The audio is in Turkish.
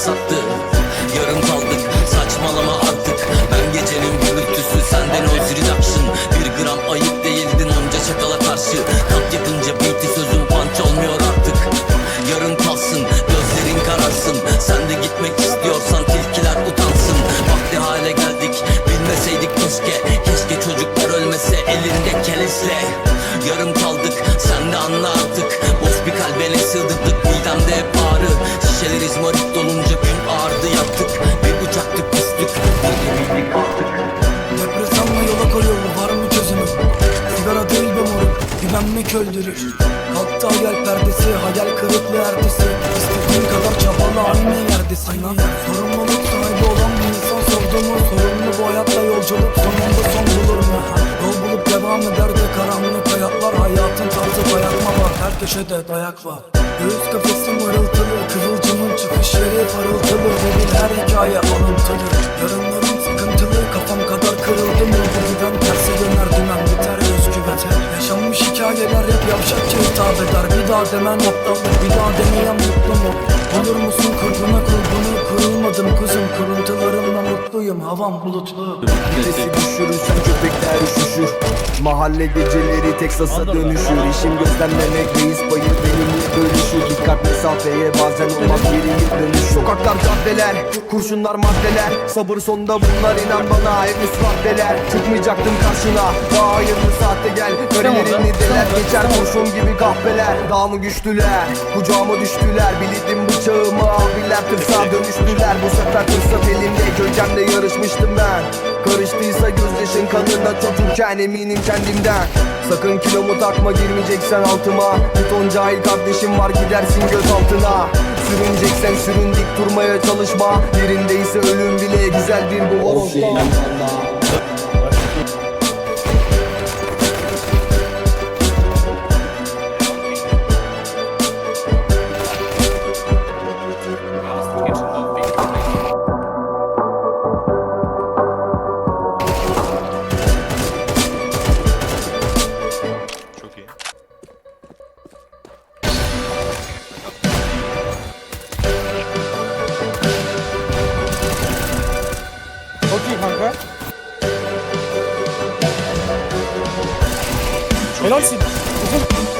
sattı. Yarım kaldık saçmalama artık. Ben gecenin gürültüsü senden o reduction Bir gram ayıp değildin onca çakala karşı. Kat yapınca beat'i sözüm punch olmuyor artık. Yarın kalsın gözlerin kararsın. Sen de gitmek istiyorsan tilkiler utansın. Vakti hale geldik bilmeseydik keşke. Keşke çocuklar ölmese elinde kelesle Yarım güvenmek öldürür. Kalktı hayal perdesi hayal kırıklığı ertesi. İstediğin kadar çabala aynı yerdesin lan Sorumluluk sahibi olan bir insan sordu mu? Sorumlu bu hayatta yolculuk sonunda son bulur mu? Yol bulup devam eder de karanlık hayatlar Hayatın tarzı dayatma var. Her köşede dayak var. Göğüs kafesim mırıltılı Kıvılcımın çıkış yeri parıltılı. Değil her hikaye alıntılı daha demen aptallık bir daha demeyen mutlu mu Olur musun kurguna kurgunu Kurulmadım kuzum. Kuruntularımla mutluyum Havam bulutlu. Vitesi düşürürsen köpekler üşüşür. Mahalle geceleri Teksas'a dönüşür. İşim gözlemlemek reis bayır mesafeye bazen olmaz geriye dönüş Sokaklar caddeler, kurşunlar maddeler. Sabır sonda bunlar inan bana henüz maddeler. Çıkmayacaktım karşına daha hayırlı saatte gel. Kariyerini deler geçer kurşun gibi kahveler. Daha mı güçlüler, kucağıma düştüler? Bildim bıçağımı abiler tırsağa dönüştüler. Bu sefer fırsat elimde köycemde yarışmıştım ben. Karıştıysa gözyaşın kanında çocukken eminim kendimden Sakın kilomu takma girmeyeceksen altıma. Bir ton cahil kardeşim var gidersin göz altına. Sürüneceksen sürün dik durmaya çalışma. Yerindeyse ölüm bile güzeldir bu volonta Mais non, c'est...